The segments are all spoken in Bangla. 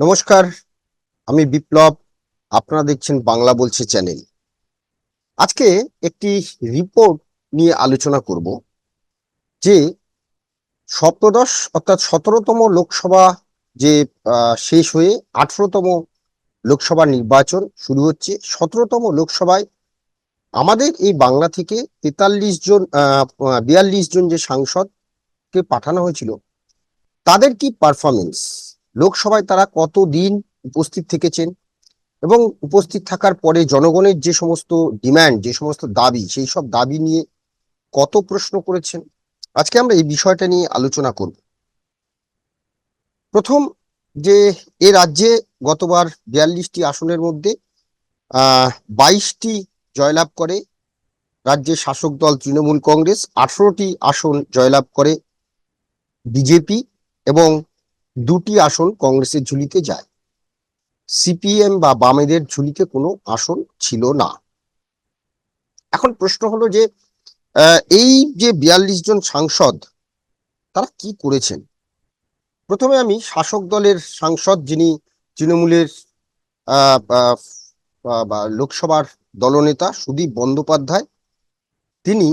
নমস্কার, আমি বিপ্লব, আপনারা দেখছেন বাংলা বলছে চ্যানেল। আজকে একটি রিপোর্ট নিয়ে আলোচনা করব, যে সপ্তদশ অর্থাৎ সতেরোতম লোকসভা যে শেষ হয়ে আঠেরোতম লোকসভা নির্বাচন শুরু হচ্ছে। সতেরোতম লোকসভায় আমাদের এই বাংলা থেকে তেতাল্লিশ জন বিয়াল্লিশ জন যে সাংসদকে পাঠানো হয়েছিল, তাদের কি পারফরমেন্স লোকসভায় তারা কত দিন উপস্থিত থেকেছেন এবং উপস্থিত থাকার পরে জনগণের যে সমস্ত ডিমান্ড যে সমস্ত দাবি, সেই সব দাবি নিয়ে কত প্রশ্ন করেছেন? আজকে আমরা এই বিষয়টা নিয়ে আলোচনা করব। প্রথম যে এ রাজ্যে গতবার বিয়াল্লিশটি আসনের মধ্যে বাইশটি জয়লাভ করে রাজ্যের শাসক দল তৃণমূল কংগ্রেস, আঠারোটি আসন জয়লাভ করে বিজেপি এবং দুটি আসন কংগ্রেসের ঝুলিতে যায়। সিপিএম বা বামেদের ঝুলিতে কোনো আসন ছিল না। এখন প্রশ্ন হলো যে এই যে বিয়াল্লিশ জন সাংসদ, তারা কি করেছেন? প্রথমে আমি শাসক দলের সাংসদ যিনি তৃণমূলের লোকসভার দলনেতা সুদীপ বন্দ্যোপাধ্যায়, তিনি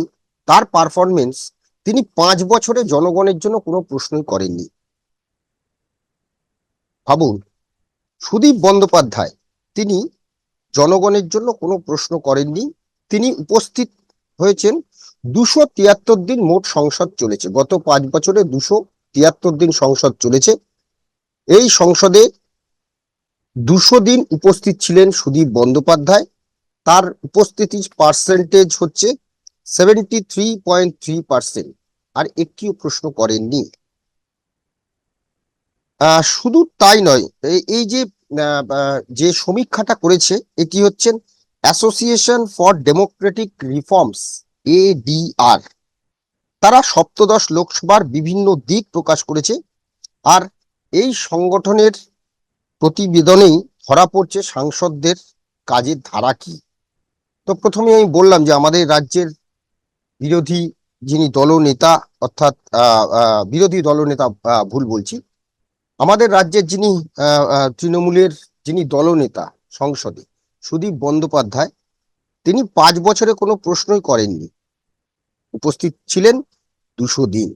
তার পারফরমেন্স তিনি পাঁচ বছরে জনগণের জন্য কোনো প্রশ্নই করেননি। ভাবুন, সুদীপ বন্দ্যোপাধ্যায়, তিনি জনগণের জন্য কোনো প্রশ্ন করেননি। তিনি উপস্থিত হয়েছেন দুশো তিয়াত্তর দিন মোট সংসদ চলেছে। গত পাঁচ বছরে দুশো তিয়াত্তর দিন সংসদ চলেছে। এই সংসদে দুশো দিন উপস্থিত ছিলেন সুদীপ বন্দ্যোপাধ্যায়। তার উপস্থিতির পার্সেন্টেজ হচ্ছে seventy three point three percent আর একটিও প্রশ্ন করেননি। শুধু তাই নয়, এই- যে যে সমীক্ষাটা করেছে, এটি হচ্ছেন Association for Democratic Reforms ADR তারা সপ্তদশ লোকসভার বিভিন্ন দিক প্রকাশ করেছে, আর এই সংগঠনের প্রতিবেদনেই ধরা পড়ছে সাংসদদের কাজের ধারা কি। তো প্রথমে আমি বললাম যে আমাদের রাজ্যের বিরোধী যিনি দলনেতা, অর্থাৎ বিরোধী দলনেতা ভুল বলছি আমাদের রাজ্যের যিনি তৃণমূলের যিনি দলনেতা, সংসদে, সুদীপ বন্দ্যোপাধ্যায়, তিনি পাঁচ বছরে কোনো প্রশ্নই করেননি। উপস্থিত ছিলেন দুশো দিন।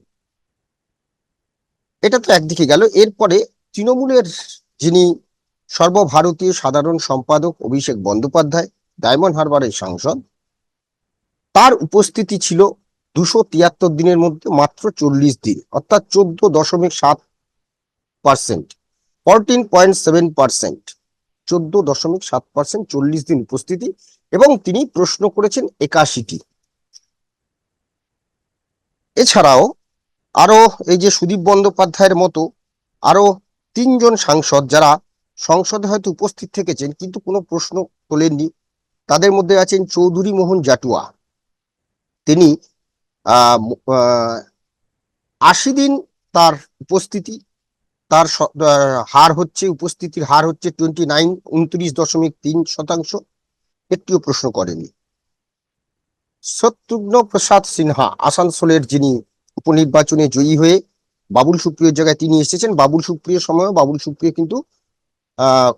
এটা তো একদিকে গেল। এরপরে তৃণমূলের যিনি সর্বভারতীয় সাধারণ সম্পাদক অভিষেক বন্দ্যোপাধ্যায়, ডায়মন্ড হারবারের সাংসদ, তার উপস্থিতি ছিল দুশো তিয়াত্তর দিনের মধ্যে মাত্র চল্লিশ দিন, অর্থাৎ চোদ্দ দশমিক সাত percent fourteen point seven percent চোদ্দ দশমিক সাত পার্সেন্ট চল্লিশ দিন উপস্থিতি এবং তিনি প্রশ্ন করেছেন একাশিটি। এছাড়াও আরও এই যে সুদীপ বন্দ্যোপাধ্যায়ের মতো আরও তিনজন সাংসদ যারা সংসদে হয়তো উপস্থিত থেকেছেন কিন্তু কোনো প্রশ্ন তোলেননি, তাদের মধ্যে আছেন চৌধুরী মোহন জাটুয়া। তিনি আশি দিন তার উপস্থিতি তার হার হচ্ছে, উপস্থিতির হার হচ্ছে টোয়েন্টি নাইন উনত্রিশ দশমিক তিন শতাংশ। একটিও প্রশ্ন করেনি। শত্রুঘ্ন প্রসাদ সিনহা, আসানসোলের যিনি উপনির্বাচনে জয়ী হয়ে বাবুল সুপ্রিয়র জায়গায় তিনি এসেছেন। বাবুল সুপ্রিয়র সময়ও বাবুল সুপ্রিয় কিন্তু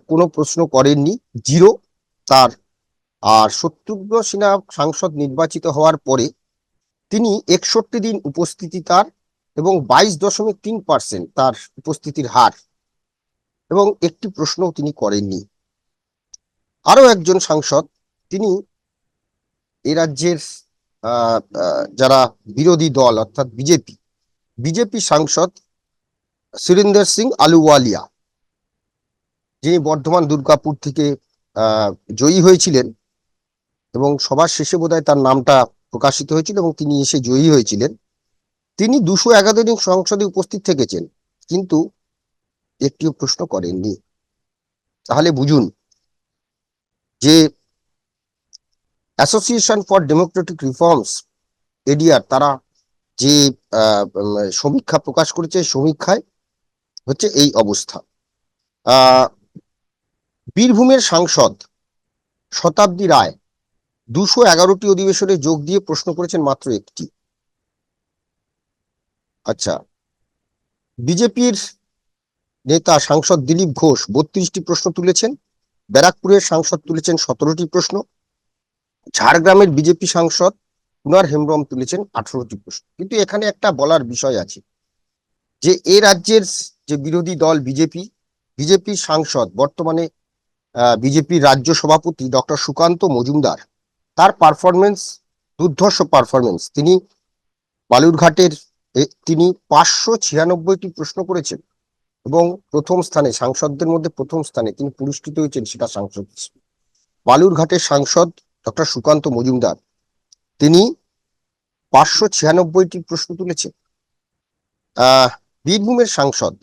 কোনো প্রশ্ন করেননি। জিরো তার। আর শত্রুঘ্ন সিনহা সাংসদ নির্বাচিত হওয়ার পরে তিনি একষট্টি দিন উপস্থিতি তার এবং বাইশ দশমিক তিন পার্সেন্ট তার উপস্থিতির হার। এবং একটি প্রশ্নও তিনি করেননি। আরও একজন সাংসদ, তিনি এ রাজ্যের যারা বিরোধী দল, অর্থাৎ বিজেপি বিজেপি সাংসদ সুরিন্দর সিং আলুওয়ালিয়া, যিনি বর্ধমান দুর্গাপুর থেকে জয়ী হয়েছিলেন এবং সবার শেষে বোধহয় তার নামটা প্রকাশিত হয়েছিল এবং তিনি এসে জয়ী হয়েছিলেন। তিনি দুশো এগারো দিন সংসদে উপস্থিত থেকেছেন, কিন্তু একটিও প্রশ্ন করেননি। তাহলে বুঝুন যে Association for Democratic Reforms ADR তারা যে সমীক্ষা প্রকাশ করেছে সমীক্ষায় হচ্ছে এই অবস্থা। বীরভূমের সাংসদ শতাব্দী রায় দুশো এগারোটি অধিবেশনে যোগ দিয়ে প্রশ্ন করেছেন মাত্র একটি। আচ্ছা। বিজেপির নেতা সাংসদ দিলীপ ঘোষ বত্রিশটি প্রশ্ন তুলেছেন। ব্যারাকপুরের সাংসদ তুলেছেন সতেরোটি প্রশ্ন। ঝাড়গ্রামের বিজেপি সাংসদ কুনার হেমব্রম তুলেছেন আঠারোটি প্রশ্ন। কিন্তু এখানে একটা বলার বিষয় আছে যে, এ রাজ্যের যে বিরোধী দল বিজেপি বিজেপি সাংসদ, বর্তমানে বিজেপির রাজ্য সভাপতি ডক্টর সুকান্ত মজুমদার, তার পারফরমেন্স দুর্ধর্ষ পারফরমেন্স তিনি বালুরঘাটের তিনি পাঁচশো ছিয়ানব্বইটি প্রশ্ন করেছেন এবং প্রথম স্থানে, সাংসদদের মধ্যে প্রথম স্থানে তিনি পুরস্কৃত হয়েছেন সেটা সাংসদ বালুরঘাটের সাংসদ ডক্টর সুকান্ত মজুমদার। তিনি পাঁচশো ছিয়ানব্বইটি প্রশ্ন তুলেছেন। বীরভূমের সাংসদ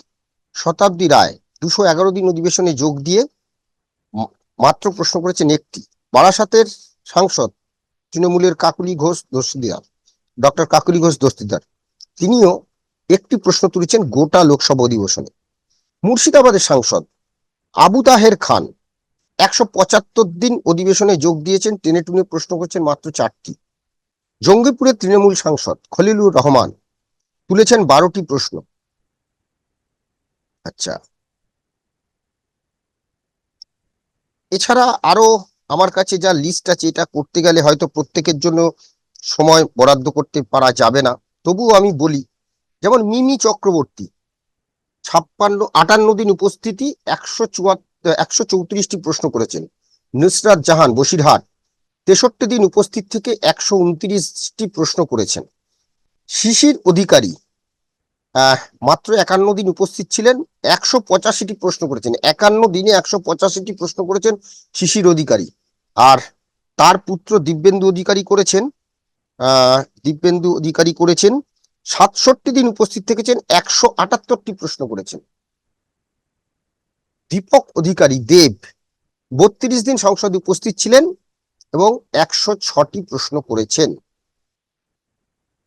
শতাব্দী রায় দুশো এগারো দিন অধিবেশনে যোগ দিয়ে মাত্র প্রশ্ন করেছেন একটি। বারাসাতের সাংসদ তৃণমূলের কাকুলি ঘোষ দস্তিদার, ডক্টর কাকুলি ঘোষ দস্তিদার। তিনিও একটি প্রশ্ন তুলেছেন গোটা লোকসভা অধিবেশনে। মুর্শিদাবাদের সাংসদ আবু তাহের খান একশো পঁচাত্তর দিন অধিবেশনে যোগ দিয়েছেন, টেনে টুনে প্রশ্ন করছেন মাত্র চারটি। জঙ্গিপুরের তৃণমূল সাংসদ খলিলুর রহমান তুলেছেন বারোটি প্রশ্ন। আচ্ছা। এছাড়া আরও আমার কাছে যা লিস্ট আছে, এটা করতে গেলে হয়তো প্রত্যেকের জন্য সময় বরাদ্দ করতে পারা যাবে না। তবুও আমি বলি, যেমন মিমি চক্রবর্তী, ছাপ্পান্ন, আটান্ন দিন উপস্থিতি একশো চুয়াত্তর একশো চৌত্রিশটি প্রশ্ন করেছেন। নুসরাত জাহান, বসিরহাট, তেষট্টি দিন উপস্থিত থেকে একশো উনত্রিশটি প্রশ্ন করেছেন। শিশির অধিকারী মাত্র একান্ন দিন উপস্থিত ছিলেন, একশো পঁচাশিটি প্রশ্ন করেছেন। একান্ন দিনে একশো পঁচাশিটি প্রশ্ন করেছেন শিশির অধিকারী। আর তার পুত্র দিব্যেন্দু অধিকারী করেছেন দিব্যেন্দু অধিকারী করেছেন, সাতষট্টি দিন উপস্থিত থেকেছেন, একশো আটাত্তরটি প্রশ্ন করেছেন। দীপক অধিকারী দেব, বত্রিশ দিন সংসদে উপস্থিত ছিলেন এবং একশো ছটি প্রশ্ন করেছেন।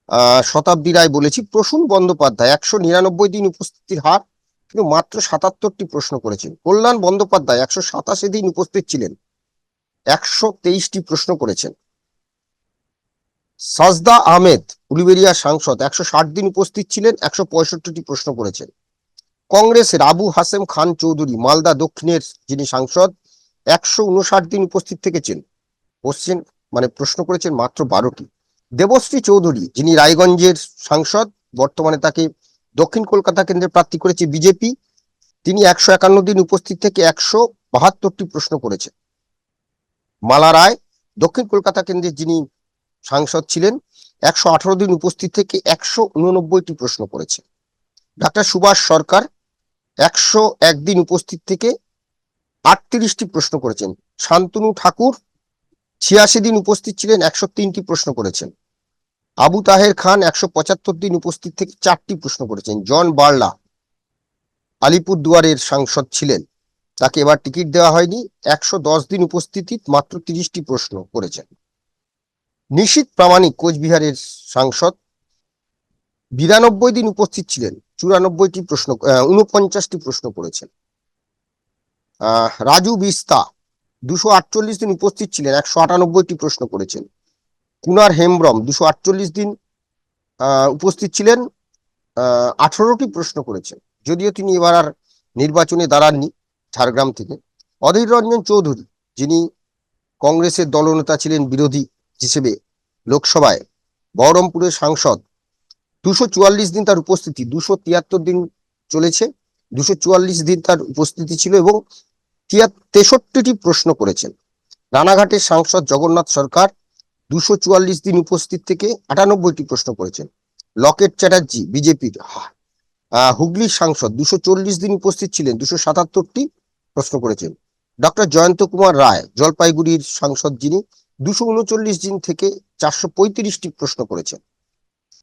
আহ, শতাব্দী রায় বলেছি, প্রসূন বন্দ্যোপাধ্যায় একশো নিরানব্বই দিন উপস্থিতির হার, কিন্তু মাত্র সাতাত্তরটি প্রশ্ন করেছেন। কল্যাণ বন্দ্যোপাধ্যায় একশো সাতাশি দিন উপস্থিত ছিলেন, একশো তেইশটি প্রশ্ন করেছেন। সাজদা আহমেদ, উলুবেরিয়া সাংসদ, একশো ষাট দিন উপস্থিত ছিলেন, একশো প্রশ্ন করেছেন। কংগ্রেসের আবু হাসেম খান চৌধুরী, মালদা দক্ষিণের যিনি সাংসদ, একশো উনষাট দিন উপস্থিত থেকেছেন। কোশ্চেন মানে প্রশ্ন করেছেন মাত্র বারোটি। দেবশ্রী চৌধুরী, যিনি রায়গঞ্জের সাংসদ, বর্তমানে তাকে দক্ষিণ কলকাতা কেন্দ্রে প্রার্থী করেছে বিজেপি, তিনি একশো একান্ন দিন উপস্থিত থেকে একশো বাহাত্তরটি প্রশ্ন করেছেন। মালা রায়, দক্ষিণ কলকাতা কেন্দ্রের যিনি সাংসদ ছিলেন, একশো আঠারো দিন উপস্থিত থেকে একশো উননব্বইটি প্রশ্ন করেছেন ডাক্তার সুভাষ সরকার একশো একদিন উপস্থিত থেকে আটত্রিশটি প্রশ্ন করেছেন। শান্তনু ঠাকুর ছিয়াশি দিন উপস্থিত ছিলেন, একশো তিনটি প্রশ্ন করেছেন। আবু তাহের খান একশো পঁচাত্তর দিন উপস্থিত থেকে চারটি প্রশ্ন করেছেন। জন বার্লা আলিপুরদুয়ারের সাংসদ ছিলেন, তাকে এবার টিকিট দেওয়া হয়নি। একশো দশ দিন উপস্থিতি মাত্র তিরিশটি প্রশ্ন করেছেন। নিশীত প্রামাণিক কোচবিহারের সাংসদ বিরানব্বই দিন উপস্থিত ছিলেন, চুরানব্বইটি প্রশ্ন উনপঞ্চাশটি প্রশ্ন করেছেন। রাজু বিস্তা দুশো আটচল্লিশ দিন উপস্থিত ছিলেন, একশো আটানব্বইটি প্রশ্ন করেছেন। কুনার হেমব্রম দুশো আটচল্লিশ দিন উপস্থিত ছিলেন আঠারোটি প্রশ্ন করেছেন। যদিও তিনি এবার আর নির্বাচনে দাঁড়াননি ঝাড়গ্রাম থেকে। অধীর রঞ্জন চৌধুরী যিনি কংগ্রেসের দলনেতা ছিলেন, বিরোধী হিসেবে লোকসভায় বহরমপুরের সাংসদ। দুশো দিন তার উপস্থিতি, দুশো দিন চলেছে, দুশো দিন তার উপস্থিতি ছিল এবং তেষট্টিটি প্রশ্ন করেছেন। রানাঘাটের সাংসদ জগন্নাথ সরকার দুশো চুয়াল্লিশ দিন উপস্থিত থেকে আটানব্বইটি প্রশ্ন করেছেন। লকেট চ্যাটার্জি, বিজেপির হুগলির সাংসদ দুশো চল্লিশ দিন উপস্থিত ছিলেন, দুশো সাতাত্তরটি প্রশ্ন করেছেন। ডক্টর জয়ন্ত কুমার রায়, জলপাইগুড়ির সাংসদ যিনি দুশো উনচল্লিশ দিন থেকে চারশো পঁয়ত্রিশটি প্রশ্ন করেছেন।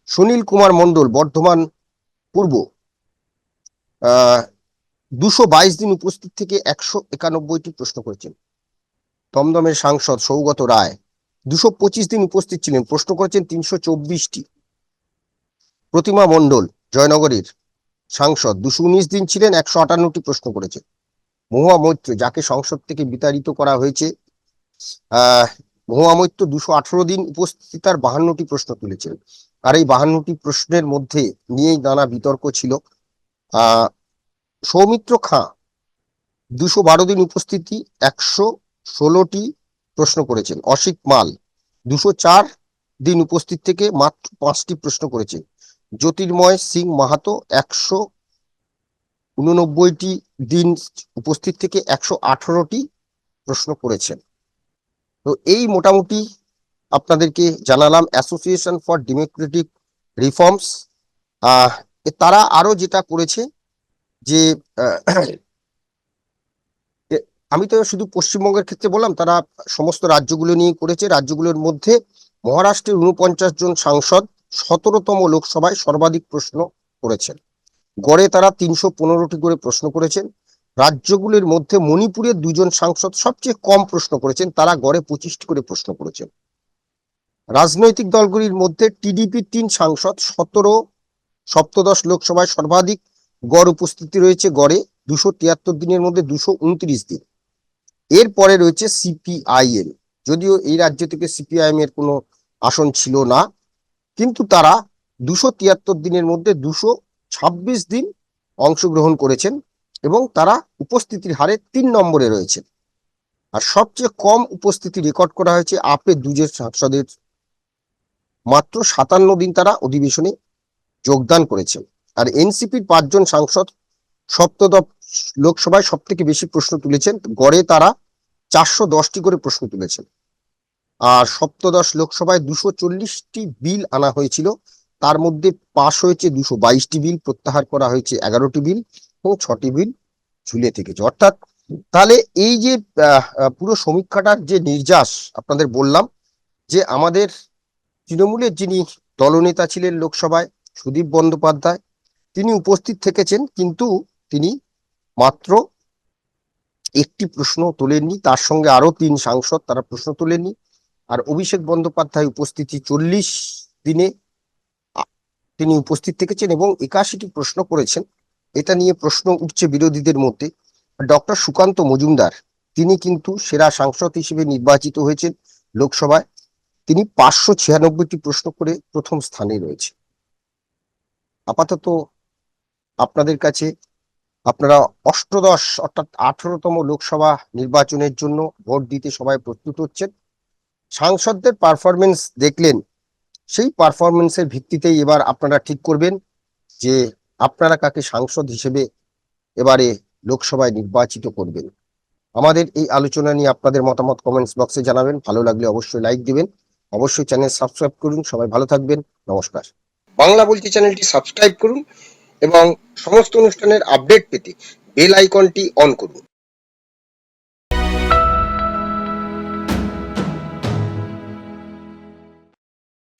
সুনীল কুমার মণ্ডল, বর্ধমান পূর্ব দুশো বাইশ দিন উপস্থিত থেকে একশো একানব্বইটি প্রশ্ন করেছেন। দমদমের সাংসদ সৌগত রায়, দুশো পঁচিশ দিন উপস্থিত ছিলেন, প্রশ্ন করেছেন তিনশো চব্বিশটি। প্রতিমা মণ্ডল, জয়নগরের সাংসদ, দুশো উনিশ দিন ছিলেন, একশো আটান্নটি প্রশ্ন করেছেন। মহুয়া মৈত্র, যাকে সংসদ থেকে বিতাড়িত করা হয়েছে মৈত্র দুশো আঠারো দিন উপস্থিত তার বাহান্নটি প্রশ্ন তুলেছেন। আর এই বাহান্নটি প্রশ্নের মধ্যে নিয়েই নানা বিতর্ক ছিল। সৌমিত্র খাঁ দুশো বারো দিন উপস্থিতি, একশো ষোলোটি প্রশ্ন করেছেন। অসিত মাল দুশো চার দিন উপস্থিত থেকে মাত্র পাঁচটি প্রশ্ন করেছেন। জ্যোতির্ময় সিং মাহাতো একশো উননব্বইটি দিন উপস্থিত থেকে একশো আঠারোটি প্রশ্ন করেছেন। তো এই মোটামুটি আপনাদেরকে জানালাম অ্যাসোসিয়েশন ফর ডেমোক্রেটিক রিফর্মস তারা আরও যেটা করেছে যে আমি তো শুধু পশ্চিমবঙ্গের ক্ষেত্রে বললাম, তারা সমস্ত রাজ্যগুলো নিয়ে করেছে। রাজ্যগুলোর মধ্যে মহারাষ্ট্রের উনপঞ্চাশ জন সাংসদ সতেরোতম লোকসভায় সর্বাধিক প্রশ্ন করেছেন। গড়ে তারা তিনশো পনেরোটি করে প্রশ্ন করেছেন। রাজ্যগুলির মধ্যে মণিপুরের দুজন সাংসদ সবচেয়ে কম প্রশ্ন করেছেন, তারা গড়ে পঁচিশটি করে প্রশ্ন করেছেন। রাজনৈতিক দলগুলির মধ্যে টিডিপির তিন সাংসদ, সতেরো সপ্তদশ লোকসভায় সর্বাধিক গড় উপস্থিতি রয়েছে গড়ে দুশো তিয়াত্তর দিনের মধ্যে দুশো উনত্রিশ দিন। এরপরে রয়েছে সিপিআইএম। যদিও এই রাজ্য থেকে সিপিআইএম এর কোনো আসন ছিল না, কিন্তু তারা দুশো তিয়াত্তর দিনের মধ্যে দুশো ছাব্বিশ দিন অংশগ্রহণ করেছেন। এবং তারা উপস্থিতির হারে তিন নম্বরে রয়েছে। আর সবচেয়ে কম উপস্থিতি রেকর্ড করা হয়েছে আপে দুজের সাংসদের মাত্র সাতান্ন দিন তারা অধিবেশনে যোগদান করেছেন। আর এনসিপির পাঁচজন সাংসদ সপ্তদশ লোকসভায় সব থেকে বেশি প্রশ্ন তুলেছেন। গড়ে তারা চারশো দশটি করে প্রশ্ন তুলেছেন। আর সপ্তদশ লোকসভায় দুশো চল্লিশটি বিল আনা হয়েছিল। তার মধ্যে পাশ হয়েছে দুশো বাইশটি বিল, প্রত্যাহার করা হয়েছে এগারোটি বিল। ছটি বিল ঝুলে থেকেছে। অর্থাৎ তাহলে এই যে পুরো সমীক্ষাটার যে নির্যাস আপনাদের বললাম, যে আমাদের তৃণমূলের যিনি দলনেতা ছিলেন লোকসভায়, সুদীপ বন্দ্যোপাধ্যায়, তিনি উপস্থিত থেকেছেন, কিন্তু তিনি মাত্র একটি প্রশ্ন তোলেননি। তার সঙ্গে আরও তিন সাংসদ তারা প্রশ্ন তোলেননি। আর অভিষেক বন্দ্যোপাধ্যায় উপস্থিতি চল্লিশ দিনে তিনি উপস্থিত থেকেছেন এবং একাশিটি প্রশ্ন করেছেন। এটা নিয়ে প্রশ্ন উঠছে বিরোধীদের মধ্যে। ডক্টর সুকান্ত মজুমদার, তিনি কিন্তু সেরা সাংসদ হিসেবে নির্বাচিত হয়েছেন লোকসভায়। তিনি পাঁচশো ছিয়ানব্বইটি প্রশ্ন করে প্রথম স্থানে রয়েছে। আপাতত আপনাদের কাছে, আপনারা অষ্টদশ অর্থাৎ আঠারোতম লোকসভা নির্বাচনের জন্য ভোট দিতে সবাই প্রস্তুত হচ্ছেন। সাংসদদের পারফরমেন্স দেখলেন, সেই পারফরমেন্সের ভিত্তিতেই এবার আপনারা ঠিক করবেন যে আপনারা কাকে সাংসদ হিসেবে এবারে লোকসভায় নির্বাচিত করবেন? আমাদের এই আলোচনা নিয়ে আপনাদের মতামত কমেন্টস বক্সে জানাবেন। ভালো লাগলে অবশ্যই লাইক দিবেন। অবশ্যই চ্যানেল সাবস্ক্রাইব করুন। সবাই ভালো থাকবেন। নমস্কার। বাংলা বলছি চ্যানেলটি সাবস্ক্রাইব করুন এবং সমস্ত অনুষ্ঠানের আপডেট পেতে বেল আইকনটি অন করুন।